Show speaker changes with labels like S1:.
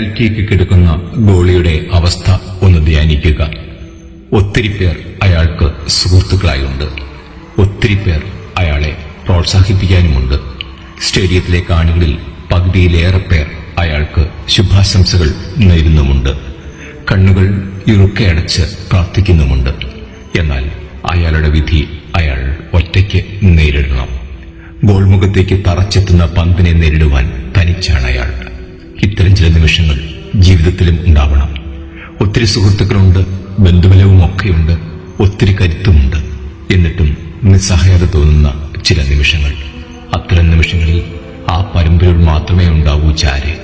S1: പെനാൽറ്റിക്ക് കിടക്കുന്ന ഗോളിയുടെ അവസ്ഥ ഒന്ന് ധ്യാനിക്കുക. ഒത്തിരി പേർ അയാൾക്ക് സുഹൃത്തുക്കളായുണ്ട്. ഒത്തിരി പേർ അയാളെ പ്രോത്സാഹിപ്പിക്കാനുമുണ്ട്. സ്റ്റേഡിയത്തിലെ കാണികളിൽ പകുതിയിലേറെ പേർ അയാൾക്ക് ശുഭാശംസകൾ നേരുന്നുമുണ്ട്. കണ്ണുകൾ ഇറുക്കെ അടച്ച് പ്രാർത്ഥിക്കുന്നുമുണ്ട്. എന്നാൽ അയാളുടെ വിധി അയാൾ ഒറ്റയ്ക്ക് നേരിടണം. ഗോൾമുഖത്തേക്ക് തറച്ചെത്തുന്ന പന്തിനെ നേരിടുവാൻ തനിച്ചാണ് അയാൾ. ചില നിമിഷങ്ങൾ ജീവിതത്തിലും ഉണ്ടാവണം. ഒത്തിരി സുഹൃത്തുക്കളുണ്ട് ബന്ധുബലവും ഒക്കെയുണ്ട് ഒത്തിരി കരുത്തുമുണ്ട്. എന്നിട്ടും നിസ്സഹായത തോന്നുന്ന ചില നിമിഷങ്ങൾ. അത്തരം നിമിഷങ്ങളിൽ ആ പരമ്പരയോട് മാത്രമേ ഉണ്ടാവൂ ചാര്.